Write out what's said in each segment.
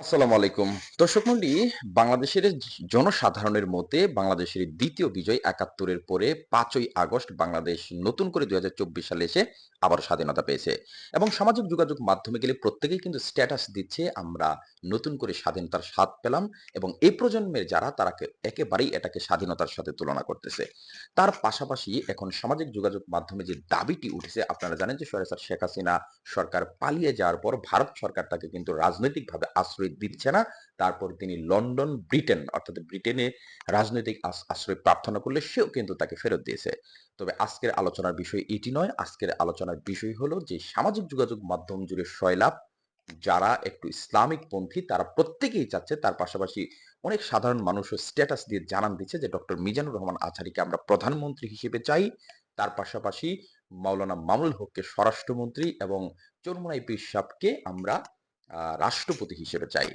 আসসালামু আলাইকুম। দর্শক মণ্ডলী, বাংলাদেশের জনসাধারণের মতে বাংলাদেশের দ্বিতীয় বিজয় একাত্তরের পরে পাঁচই আগস্ট বাংলাদেশ নতুন করে ২০২৪ সালে এসে আবারও স্বাধীনতা পেয়েছে। এবং সামাজিক যোগাযোগ মাধ্যমে গেলে প্রত্যেকেই কিন্তু স্ট্যাটাস দিচ্ছে আমরা নতুন করে স্বাধীনতার স্বাদ পেলাম এবং এই প্রজন্মের যারা তারা একেবারেই এটাকে স্বাধীনতার সাথে তুলনা করতেছে। তার পাশাপাশি এখন সামাজিক যোগাযোগ মাধ্যমে যে দাবিটি উঠেছে আপনারা জানেন যে স্বৈরাচার শেখ হাসিনা সরকার পালিয়ে যাওয়ার পর ভারত সরকার তাকে কিন্তু রাজনৈতিকভাবে আশ্রয় দিচ্ছে না। তারপর তিনি লন্ডন, ব্রিটেন অর্থাৎ ব্রিটেনে রাজনৈতিক আশ্রয় প্রার্থনা করলে সেও কিন্তু তাকে ফেরত দিয়েছে। তবে আজকের আলোচনার বিষয় এটি নয়। আজকের আলোচনার বিষয় হলো যে সামাজিক যোগাযোগ মাধ্যম জুড়ে সয়লাভ যারা একটু ইসলামিক পন্থী তারা প্রত্যেকেই চাচ্ছে তার পাশাপাশি অনেক সাধারণ মানুষও স্ট্যাটাস দিয়ে জানান দিচ্ছে যে ডক্টর মিজানুর রহমান আজহারীকে আমরা প্রধানমন্ত্রী হিসেবে চাই। তার পাশাপাশি মাওলানা মামুল হককে স্বরাষ্ট্রমন্ত্রী এবং চরমোনাই পীর সাহেবকে আমরা রাষ্ট্রপতি হিসেবে চাই।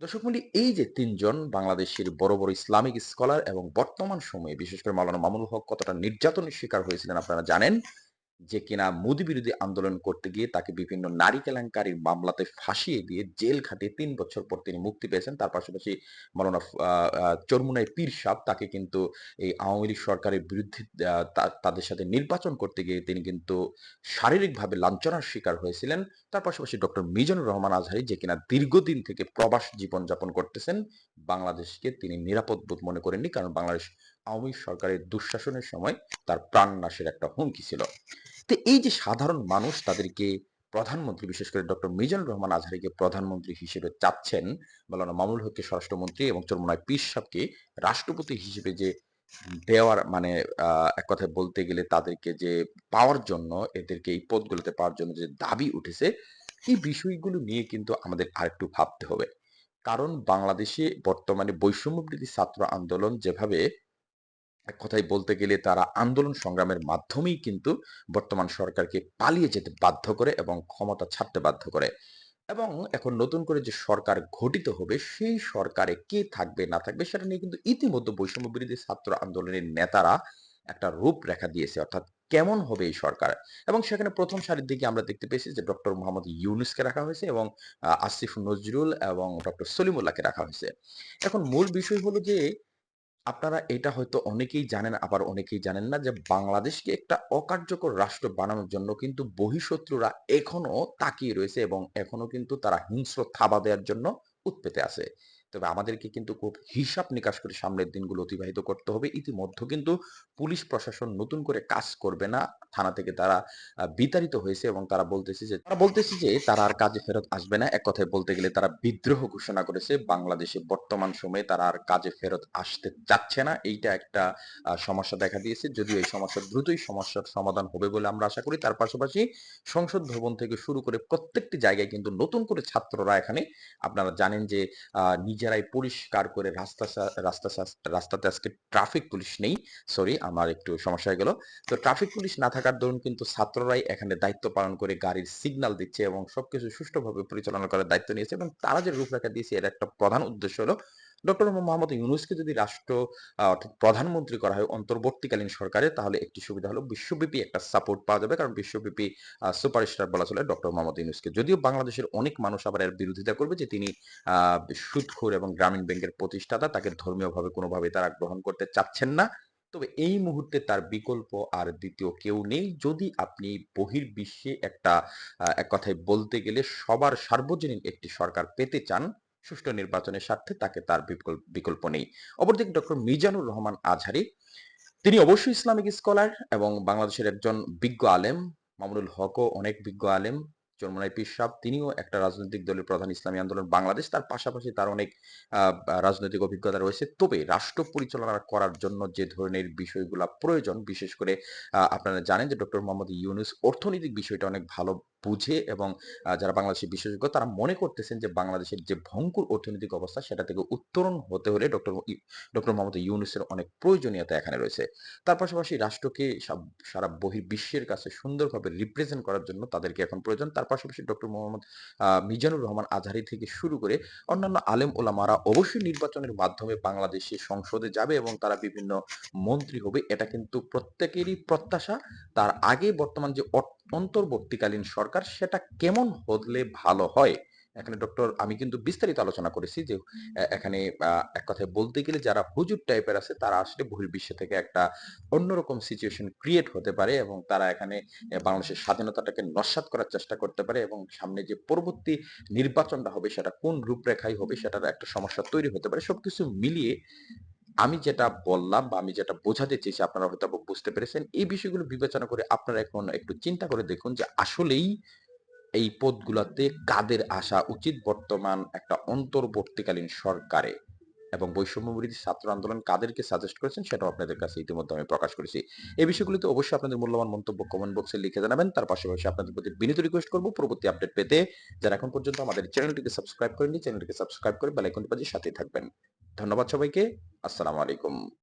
দর্শক মন্ডলী এই যে তিনজন বাংলাদেশের বড়, বড় ইসলামিক স্কলার এবং বর্তমান সময়ে বিশেষ করে মাওলানা মামুনুল হক কতটা নির্যাতনের শিকার হয়েছিলেন আপনারা জানেন। যে কিনা মোদী বিরোধী আন্দোলন করতে গিয়ে তাকে বিভিন্ন নারী কেলেঙ্কারির মামলাতে ফাঁসিয়ে দিয়ে জেল খাটিয়ে ৩ বছর পর তিনি মুক্তি পেয়েছেন। তার পাশাপাশি আ আ পীর সাহেব তাকে কিন্তু এই আওয়ামী লীগ সরকারের বিরুদ্ধে তাদের সাথে নির্বাচন করতে গিয়ে তিনি কিন্তু শারীরিকভাবে লাঞ্ছনার শিকার হয়েছিলেন। তার পাশাপাশি ডক্টর মিজানুর রহমান আজহারি যে কিনা দীর্ঘদিন থেকে প্রবাস জীবনযাপন করতেছেন। বাংলাদেশকে তিনি নিরাপদ বোধ মনে করেননি। কারণ বাংলাদেশ আওয়ামী সরকারের দুঃশাসনের সময় তার প্রাণনাশের একটা হুমকি ছিল। তো এই যে সাধারণ মানুষ তাদেরকে প্রধানমন্ত্রী বিশেষ করে ডক্টর মিজানুর রহমান আজহারীকে প্রধানমন্ত্রী হিসেবে চাচ্ছেন, মাওলানা মামুনুল হককে স্বরাষ্ট্রমন্ত্রী এবং চরমোনাই পীর সাহেবকে রাষ্ট্রপতি হিসেবে যে দেওয়ার মানে এক কথায় বলতে গেলে তাদেরকে যে পাওয়ার জন্য এদেরকে এই পদগুলোতে পাওয়ার জন্য যে দাবি উঠেছে, এই বিষয়গুলো নিয়ে কিন্তু আমাদের আরেকটু ভাবতে হবে। কারণ বাংলাদেশে বর্তমানে বৈষম্যবৃদ্ধি ছাত্র আন্দোলন যেভাবে এক কথায় বলতে গেলে তারা আন্দোলন সংগ্রামের মাধ্যমেই কিন্তু বর্তমান সরকারকে পালিয়ে যেতে বাধ্য করে এবং ক্ষমতা ছাড়তে বাধ্য করে। এবং এখন নতুন করে যে সরকার গঠিত হবে, সেই সরকারে কে থাকবে, না থাকবে, সেটা নিয়ে কিন্তু ইতিমধ্যে বৈষম্য বিরোধী ছাত্র আন্দোলনের নেতারা একটা রূপরেখা দিয়েছে, অর্থাৎ কেমন হবে এই সরকার এবং সেখানে প্রথম সারির দিকে আমরা দেখতে পেয়েছি যে ডক্টর মোহাম্মদ ইউনুসকে রাখা হয়েছে এবং আসিফ নজরুল এবং ডক্টর সলিমুল্লাহকে রাখা হয়েছে। এখন মূল বিষয় হলো যে আপনারা এটা হয়তো অনেকেই জানেন, আবার অনেকেই জানেন না যে বাংলাদেশকে একটা অকার্যকর রাষ্ট্র বানানোর জন্য কিন্তু বহিঃশত্রুরা এখনও তাকিয়ে রয়েছে এবং এখনও কিন্তু তারা হিংস্র থাবা দেওয়ার জন্য উৎপেতে আছে। তবে আমাদেরকে কিন্তু খুব হিসাব নিকাশ করে সামনের দিনগুলো অতিবাহিত করতে হবে। ইতিমধ্যে কিন্তু পুলিশ প্রশাসন নতুন করে কাজ করবে না। থানা থেকে তারা বিতাড়িত হয়েছে এবং তারা বলতেছে যে, তারা বলতেছে যে, তারা আর কাজে ফেরত আসবে না। এক কথায় বলতে গেলে তারা বিদ্রোহ ঘোষণা করেছে। বাংলাদেশে বর্তমান সময়ে তারা আর কাজে ফেরত আসতে চাচ্ছে না। এইটা একটা সমস্যা দেখা দিয়েছে। যদিও এই সমস্যা দ্রুতই সমস্যার সমাধান হবে বলে আমরা আশা করি। তার পাশাপাশি সংসদ ভবন থেকে শুরু করে প্রত্যেকটি জায়গায় কিন্তু নতুন করে ছাত্ররা এখানে, আপনারা জানেন যে, আ নিজেরাই পরিষ্কার করে রাস্তা রাস্তা রাস্তাতে আজকে ট্রাফিক পুলিশ নেই। সরি আমার একটু সমস্যা হয়ে গেল। তো ট্রাফিক পুলিশ না থাকার দরুন কিন্তু ছাত্ররাই এখানে দায়িত্ব পালন করে গাড়ির সিগনাল দিচ্ছে এবং সবকিছু সুষ্ঠুভাবে পরিচালনা করার দায়িত্ব নিয়েছে এবং তারা যে রূপরেখা দিয়েছে, এর একটা প্রধান উদ্দেশ্য হলো ডক্টর মোহাম্মদ ইউনুসকে যদি রাষ্ট্র অর্থাৎ প্রধানমন্ত্রী করা হয় অন্তর্বর্তীকালীন সরকারে তাহলে একটি সুবিধা হলো বিশ্বব্যাপী একটা সাপোর্ট পাওয়া যাবে। কারণ বিশ্বব্যাপী সুপারস্টার বলা চলে ডক্টর মোহাম্মদ ইউনুসকে। যদিও বাংলাদেশের অনেক মানুষ আবার এর বিরোধিতা করবে যে তিনি সুদখোর এবং গ্রামীণ ব্যাংকের প্রতিষ্ঠাতা। তাকে ধর্মীয়ভাবে কোনোভাবে তারা গ্রহণ করতে চাচ্ছেন না। তবে এই মুহূর্তে তার বিকল্প আর দ্বিতীয় কেউ নেই। যদি আপনি বহির্বিশ্বে একটা এক কথায় বলতে গেলে সবার সার্বজনীন একটি সরকার পেতে চান, সুষ্ঠু নির্বাচনের স্বার্থে তাকে তার বিকল্প নেই। অপরদিকে ডক্টর মিজানুর রহমান আজহারী, তিনি অবশ্যই ইসলামিক স্কলার এবং বাংলাদেশের একজন বিজ্ঞ আলেম। মামুনুল হকও অনেক বিজ্ঞ আলেম। চরমোনাই পীর সাহেব, তিনিও একটা রাজনৈতিক দলের প্রধান ইসলামী আন্দোলন বাংলাদেশ। তার পাশাপাশি তার অনেক রাজনৈতিক অভিজ্ঞতা রয়েছে। তবে রাষ্ট্র পরিচালনা করার জন্য যে ধরনের বিষয়গুলা প্রয়োজন, বিশেষ করে আপনারা জানেন যে ডক্টর মোহাম্মদ ইউনুস অর্থনৈতিক বিষয়টা অনেক ভালো বুঝে এবং যারা বাংলাদেশের বিশেষজ্ঞ তারা মনে করতেছেন যে বাংলাদেশের যে ভঙ্কুর অর্থনৈতিক অবস্থা সেটা থেকে উত্তরণ হতে হলে ডক্টর ডক্টর মোহাম্মদ ইউনুসের অনেক প্রয়োজনীয়তা এখানে রয়েছে। তার পাশাপাশি রাষ্ট্রকে সারা বহির্বিশ্বের কাছে সুন্দরভাবে রিপ্রেজেন্ট করার জন্য তাদেরকে এখন প্রয়োজন। তার পাশাপাশি ডক্টর মোহাম্মদ মিজানুর রহমান আজহারি থেকে শুরু করে অন্যান্য আলেম ওলামারা অবশ্যই নির্বাচনের মাধ্যমে বাংলাদেশে সংসদে যাবে এবং তারা বিভিন্ন মন্ত্রী হবে। এটা কিন্তু প্রত্যেকেরই প্রত্যাশা। তার আগে বর্তমান যে অন্তর্বর্তীকালীন সরকার সেটা কেমন হলে ভালো হয়? এখানে ডক্টর আমি কিন্তু বিস্তারিত আলোচনা করেছি যে এখানে এক কথায় বলতে গেলে যারা হুজুর টাইপের আছে তারা আসলে বহির্বিশ্ব থেকে একটা অন্যরকম সিচুয়েশন ক্রিয়েট হতে পারে এবং তারা এখানে বাংলাদেশের স্বাধীনতাটাকে নস্যাৎ করার চেষ্টা করতে পারে এবং সামনে যে পরবর্তী নির্বাচনটা হবে সেটা কোন রূপরেখায় হবে সেটার একটা সমস্যা তৈরি হতে পারে। সবকিছু মিলিয়ে আমি যেটা বললাম বা আমি যেটা বোঝাতে চেয়েছি, আপনারা হয়তো বুঝতে পেরেছেন। এই বিষয়গুলো বিবেচনা করে আপনারা এখন একটু চিন্তা করে দেখুন যে আসলেই এই পদগুলোতে কাদের আসা উচিত বর্তমান একটা অন্তর্বর্তীকালীন সরকারে এবং বৈষম্যবিরোধী ছাত্র আন্দোলন কাদেরকে সাজেস্ট করেছেন সেটাও আপনাদের কাছে ইতিমধ্যে আমি প্রকাশ করেছি। এই বিষয়গুলিতে অবশ্যই আপনাদের মূল্যবান মন্তব্য কমেন্ট বক্সে লিখে জানাবেন। তার পাশাপাশি আপনাদের প্রতি বিনীত রিকোয়েস্ট করব পরবর্তী আপডেট পেতে যারা এখন পর্যন্ত আমাদের চ্যানেলটিকে সাবস্ক্রাইব করেননি চ্যানেলটিকে সাবস্ক্রাইব করে বেলাইকনটি বাজিয়ে সাথেই থাকবেন। ধন্যবাদ সবাইকে। আসসালামু আলাইকুম।